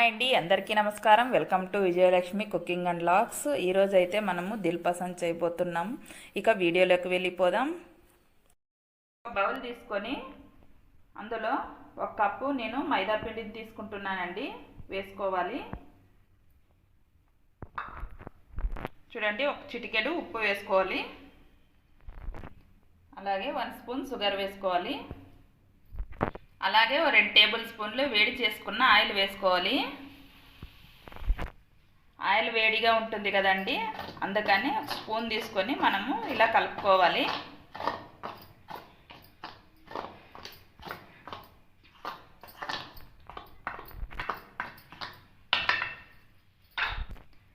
Hi అండి అందరికీ నమస్కారం. Welcome to Vijayalakshmi cooking and vlogs ఈరోజు అయితే మనము దిల్ పసంద్ చేయబోతున్నాం. ఇక వీడియోలోకి వెళ్ళిపోదాం. ఒక బౌల్ తీసుకొని అందులో ఒక కప్పు నేను మైదా పిండిని తీసుకుంటున్నానండి. వేసుకోవాలి. చూడండి ఒక చిటికెడు ఉప్పు వేసుకోవాలి. అలాగే వన్ స్పూన్ షుగర్ వేసుకోవాలి. అలాగే ఓ రెండు టేబుల్ స్పూన్లు వేడి చేసుకున్న ఆయిల్ వేసుకోవాలి. ఆయిల్ వేడిగా ఉంటుంది కదండి అందుకని స్పూన్ తీసుకొని మనము ఇలా కలుపుకోవాలి.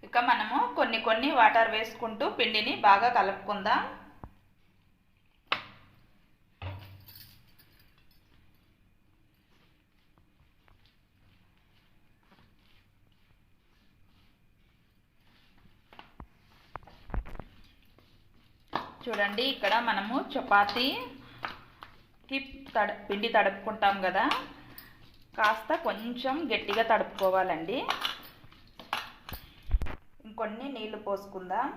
ఇక మనము కొన్ని కొన్ని వాటర్ వేసుకుంటూ పిండిని బాగా కలుపుకుందాం. చూడండి ఇక్కడ మనము చపాతీకి తడ పిండి తడుపుకుంటాం కదా. కాస్త కొంచెం గట్టిగా తడుపుకోవాలండి. ఇంకొన్ని నీళ్ళు పోసుకుందాం.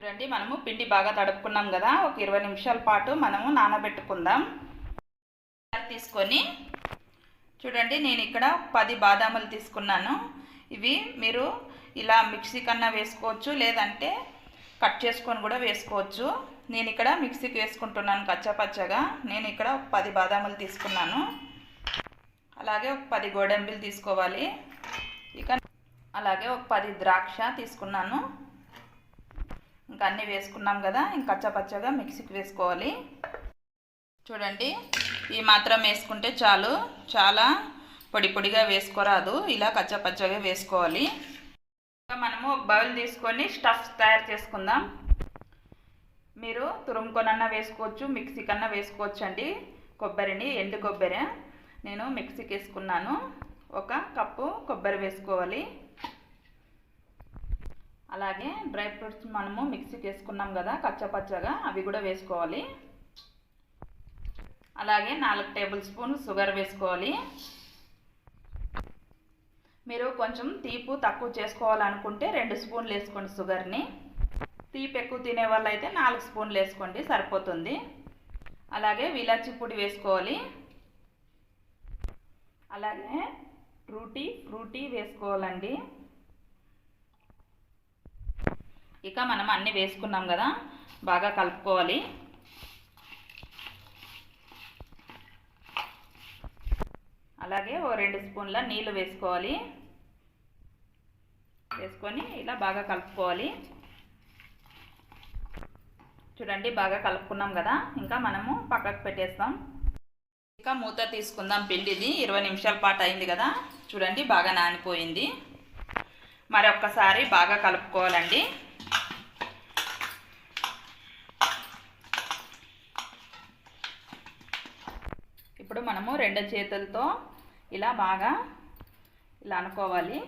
చూడండి మనము పిండి బాగా తడుపుకున్నాం కదా. ఒక ఇరవై నిమిషాల పాటు మనము నానబెట్టుకుందాం. తీసుకొని చూడండి నేను ఇక్కడ పది బాదాములు తీసుకున్నాను. ఇవి మీరు ఇలా మిక్సీ కన్నా వేసుకోవచ్చు లేదంటే కట్ చేసుకొని కూడా వేసుకోవచ్చు. నేను ఇక్కడ మిక్సీకి వేసుకుంటున్నాను కచ్చాపచ్చగా. నేను ఇక్కడ ఒక పది బాదాములు తీసుకున్నాను. అలాగే ఒక పది గోడంబిలు తీసుకోవాలి. ఇక అలాగే ఒక పది ద్రాక్ష తీసుకున్నాను. ఇంకా అన్నీ వేసుకున్నాం కదా ఇంక కచ్చాపచ్చగా మిక్సీకి వేసుకోవాలి. చూడండి. ఈ మాత్రం వేసుకుంటే చాలు. చాలా పొడి పొడిగా వేసుకోరాదు. ఇలా కచ్చపచ్చగా వేసుకోవాలి. మనము ఒక బౌల్ తీసుకొని స్టఫ్ తయారు చేసుకుందాం. మీరు తురుముకొనన్నా వేసుకోవచ్చు మిక్సీ కన్నా వేసుకోవచ్చు అండి కొబ్బరిని ఎండు కొబ్బరి. నేను మిక్సీకి వేసుకున్నాను. ఒక కప్పు కొబ్బరి వేసుకోవాలి. అలాగే డ్రై ఫ్రూట్స్ మనము మిక్సీకి వేసుకున్నాం కదా కచ్చపచ్చగా అవి కూడా వేసుకోవాలి. అలాగే నాలుగు టేబుల్ స్పూన్ షుగర్ వేసుకోవాలి. మీరు కొంచెం తీపు తక్కువ చేసుకోవాలనుకుంటే రెండు స్పూన్లు వేసుకోండి షుగర్ని. తీపి ఎక్కువ తినే వాళ్ళు అయితే నాలుగు స్పూన్లు వేసుకోండి సరిపోతుంది. అలాగే విలాచి పొడి వేసుకోవాలి. అలాగే ఫ్రూటీ ఫ్రూటీ వేసుకోవాలండి. ఇక మనం అన్నీ వేసుకున్నాం కదా బాగా కలుపుకోవాలి. అలాగే ఓ రెండు స్పూన్ల నీళ్ళు వేసుకోవాలి. వేసుకొని ఇలా బాగా కలుపుకోవాలి. చూడండి బాగా కలుపుకున్నాం కదా. ఇంకా మనము పక్కకు పెట్టేస్తాం. ఇంకా మూత తీసుకుందాం పిండిది. ఇరవై నిమిషాల పాటు అయింది కదా. చూడండి బాగా నానిపోయింది. మరి ఒక్కసారి బాగా కలుపుకోవాలండి. ఇప్పుడు మనము రెండు చేతులతో ఇలా బాగా ఇలా అనుకోవాలి.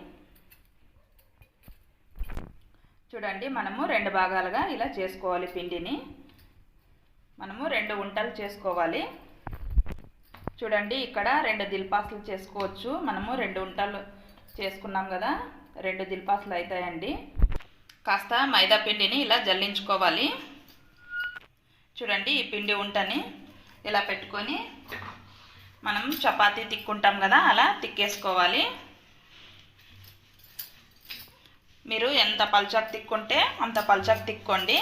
చూడండి మనము రెండు భాగాలుగా ఇలా చేసుకోవాలి పిండిని. మనము రెండు ఉంటలు చేసుకోవాలి. చూడండి ఇక్కడ రెండు దిల్పాసులు చేసుకోవచ్చు. మనము రెండు ఉంటలు చేసుకున్నాం కదా రెండు దిల్పాసులు అవుతాయండి కాస్త మైదా పిండిని ఇలా జల్లించుకోవాలి. చూడండి ఈ పిండి ఉంటని ఇలా పెట్టుకొని మనం చపాతీ తిక్కుంటాం కదా అలా తిక్కేసుకోవాలి. మీరు ఎంత పల్చకు తిక్కుంటే అంత పల్చకు తిక్కోండి.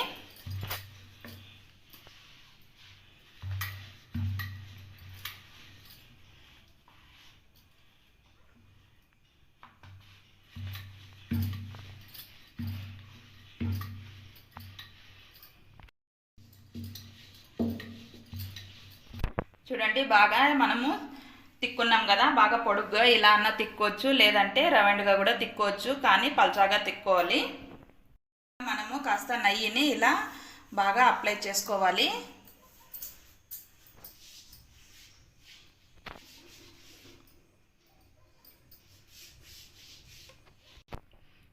కాబట్టి బాగా మనము తిక్కున్నాం కదా బాగా పొడుగ్గా ఇలా అన్న తిక్కోవచ్చు లేదంటే రౌండ్గా కూడా తిక్కోవచ్చు కానీ పల్చాగా తిక్కోవాలి. మనము కాస్త నెయ్యిని ఇలా బాగా అప్లై చేసుకోవాలి.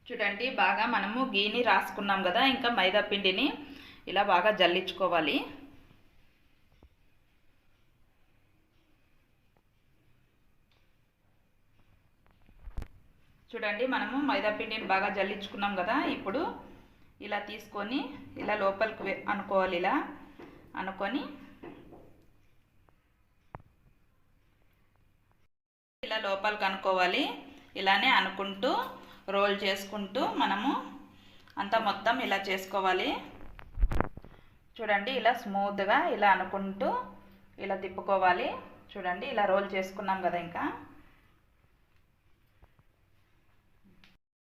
చూడండి బాగా మనము గీని రాసుకున్నాం కదా ఇంకా మైదా పిండిని ఇలా బాగా జల్లించుకోవాలి. చూడండి మనము మైదా పిండిని బాగా జల్లించుకున్నాం కదా ఇప్పుడు ఇలా తీసుకొని ఇలా లోపలికి అనుకోవాలి ఇలా అనుకొని ఇలా లోపలికి అనుకోవాలి. ఇలానే అనుకుంటూ రోల్ చేసుకుంటూ మనము అంతా మొత్తం ఇలా చేసుకోవాలి. చూడండి ఇలా స్మూత్గా ఇలా అనుకుంటూ ఇలా తిప్పుకోవాలి. చూడండి ఇలా రోల్ చేసుకున్నాం కదా ఇంకా.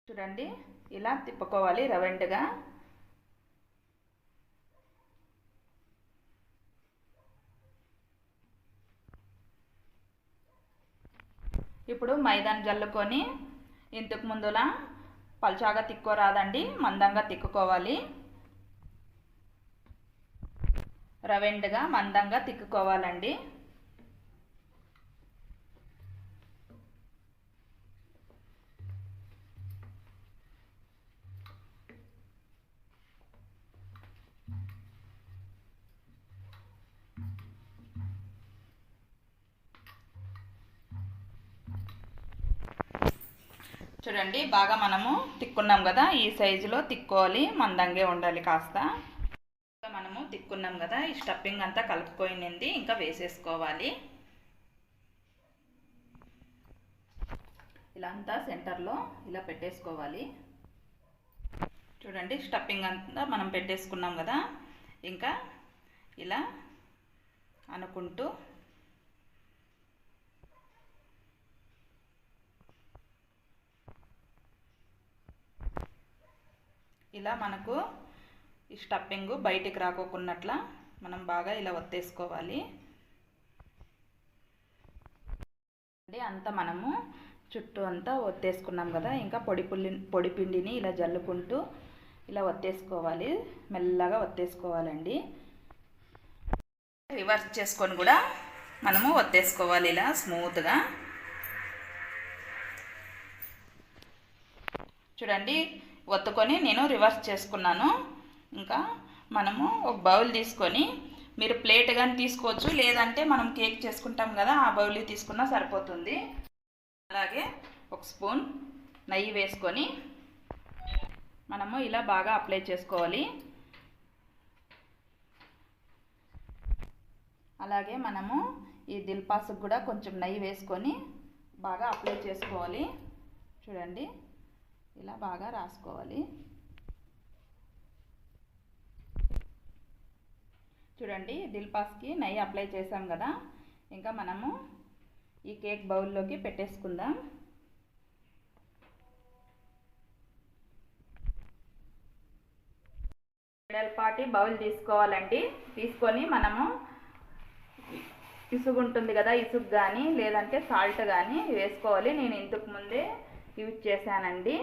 చూడండి. ఇలా తిప్పుకోవాలి రవెండుగా. ఇప్పుడు మైదాన్ జల్లుకొని ఇంతకు ముందులా పల్చాగా తిక్కోరాదండి. మందంగా తిక్కుకోవాలి. రవెండ్గా మందంగా తిక్కుకోవాలండి. చూడండి బాగా మనము తిక్కున్నాం కదా ఈ సైజులో తిక్కోవాలి మందంగా ఉండాలి కాస్త. మనము తిక్కున్నాం కదా ఈ స్టఫింగ్ అంతా కలుపుకోయింది ఇంకా వేసేసుకోవాలి. ఇలా అంతా సెంటర్లో ఇలా పెట్టేసుకోవాలి. చూడండి స్టఫింగ్ అంతా మనం పెట్టేసుకున్నాం కదా ఇంకా ఇలా అనుకుంటూ ఇలా మనకు ఈ స్టఫింగ్ బయటికి రాకోకున్నట్ల మనం బాగా ఇలా ఒత్తేసుకోవాలి. అంటే అంతా మనము చుట్టూ అంతా ఒత్తేసుకున్నాం కదా ఇంకా పొడి పుల్లి పొడి పిండిని ఇలా జల్లుకుంటూ ఇలా ఒత్తేసుకోవాలి. మెల్లగా ఒత్తేసుకోవాలండి. రివర్స్ చేసుకొని కూడా మనము ఒత్తేసుకోవాలి ఇలా స్మూత్గా. చూడండి ఒత్తుకొని నేను రివర్స్ చేసుకున్నాను. ఇంకా మనము ఒక బౌల్ తీసుకొని మీరు ప్లేట్ కానీ తీసుకోవచ్చు లేదంటే మనం కేక్ చేసుకుంటాం కదా ఆ బౌల్ తీసుకున్నా సరిపోతుంది. అలాగే ఒక స్పూన్ నెయ్యి వేసుకొని మనము ఇలా బాగా అప్లై చేసుకోవాలి. అలాగే మనము ఈ దిల్పాసుకు కూడా కొంచెం నెయ్యి వేసుకొని బాగా అప్లై చేసుకోవాలి. చూడండి. ఇలా బాగా రాసుకోవాలి. చూడండి దిల్పాస్కి నెయ్యి అప్లై చేసాం కదా. ఇంకా మనము ఈ కేక్ బౌల్లోకి పెట్టేసుకుందాం. వెడల్పాటి బౌల్ తీసుకోవాలండి. తీసుకొని మనము ఇసుగు ఉంటుంది కదా ఇసుగు కానీ లేదంటే సాల్ట్ కానీ వేసుకోవాలి. నేను ఇంతకు ముందే యూజ్ చేశానండి.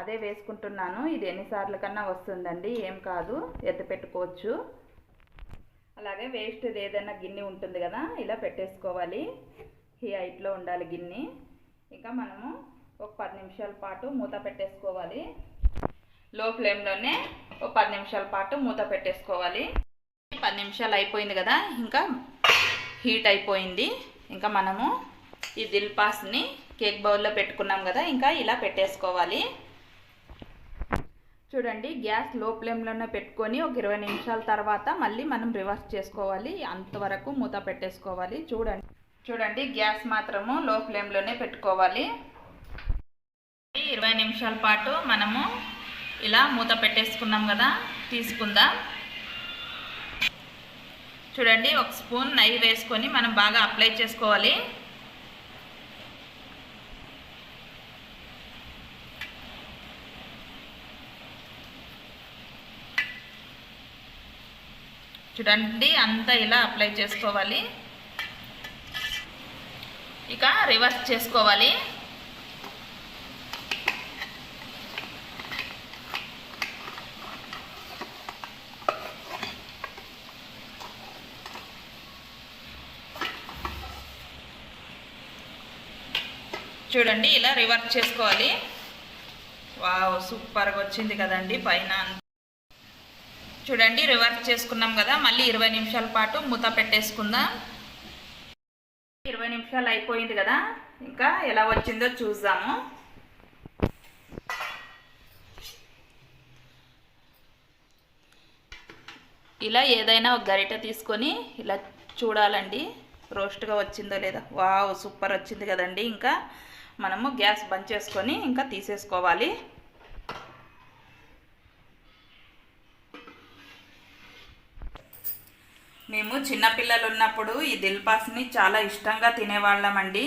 అదే వేసుకుంటున్నాను. ఇది ఎన్నిసార్లు కన్నా వస్తుందండి? ఏం కాదు. ఎత్తి పెట్టుకోవచ్చు. అలాగే వేస్ట్ ఏదైనా గిన్నె ఉంటుంది కదా ఇలా పెట్టేసుకోవాలి. ఈ హైట్లో ఉండాలి గిన్నె. ఇంకా మనము ఒక పది నిమిషాల పాటు మూత పెట్టేసుకోవాలి. లో ఫ్లేమ్లోనే ఒక పది నిమిషాల పాటు మూత పెట్టేసుకోవాలి. పది నిమిషాలు అయిపోయింది కదా ఇంకా హీట్ అయిపోయింది. ఇంకా మనము ఈ దిల్ పాస్ని కేక్ బౌల్లో పెట్టుకున్నాం కదా ఇంకా ఇలా పెట్టేసుకోవాలి. చూడండి గ్యాస్లో ఫ్లేమ్లోనే పెట్టుకొని ఒక ఇరవై నిమిషాల తర్వాత మళ్ళీ మనం రివర్స్ చేసుకోవాలి. అంతవరకు మూత పెట్టేసుకోవాలి. చూడండి. చూడండి గ్యాస్ మాత్రము లో ఫ్లేమ్లోనే పెట్టుకోవాలి. ఇరవై నిమిషాల పాటు మనము ఇలా మూత పెట్టేసుకున్నాం కదా తీసుకుందాం. చూడండి ఒక స్పూన్ నెయ్యి వేసుకొని మనం బాగా అప్లై చేసుకోవాలి. చూడండి అంతా ఇలా అప్లై చేసుకోవాలి. ఇక రివర్స్ చేసుకోవాలి. చూడండి ఇలా రివర్స్ చేసుకోవాలి. వావ్ సూపర్గా వచ్చింది కదండి పైన చూడండి రివర్స్ చేసుకున్నాం కదా మళ్ళీ ఇరవై నిమిషాల పాటు మూత పెట్టేసుకుందాం. ఇరవై నిమిషాలు అయిపోయింది కదా ఇంకా ఎలా వచ్చిందో చూద్దాము. ఇలా ఏదైనా ఒక గరిటె తీసుకొని ఇలా చూడాలండి రోస్ట్గా వచ్చిందో లేదా. వావ్ సూపర్ వచ్చింది కదండి. ఇంకా మనము గ్యాస్ బంద్ చేసుకొని ఇంకా తీసేసుకోవాలి. మేము చిన్నపిల్లలు ఉన్నప్పుడు ఈ దిల్పాస్ని చాలా ఇష్టంగా తినేవాళ్ళమండి.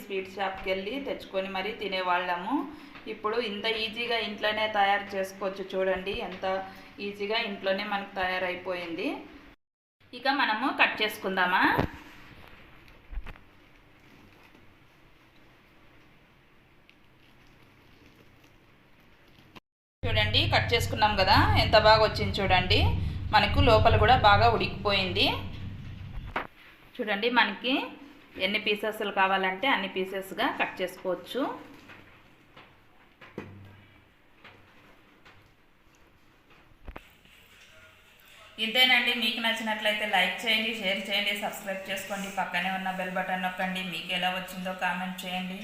స్వీట్ షాప్కి వెళ్ళి తెచ్చుకొని మరీ తినేవాళ్ళము. ఇప్పుడు ఇంత ఈజీగా ఇంట్లోనే తయారు చేసుకోవచ్చు చూడండి ఎంత ఈజీగా ఇంట్లోనే మనకు తయారైపోయింది. ఇక మనము కట్ చేసుకుందామా? చూడండి కట్ చేసుకున్నాం కదా ఎంత బాగా వచ్చింది చూడండి. మనకు లోపల కూడా బాగా ఉడికిపోయింది. చూడండి మనకి ఎన్ని పీసెస్లు కావాలంటే అన్ని పీసెస్గా కట్ చేసుకోవచ్చు. ఇంతేనండి మీకు నచ్చినట్లయితే లైక్ చేయండి షేర్ చేయండి సబ్స్క్రైబ్ చేసుకోండి. పక్కనే ఉన్న బెల్ బటన్ నొక్కండి మీకు ఎలా వచ్చిందో కామెంట్ చేయండి.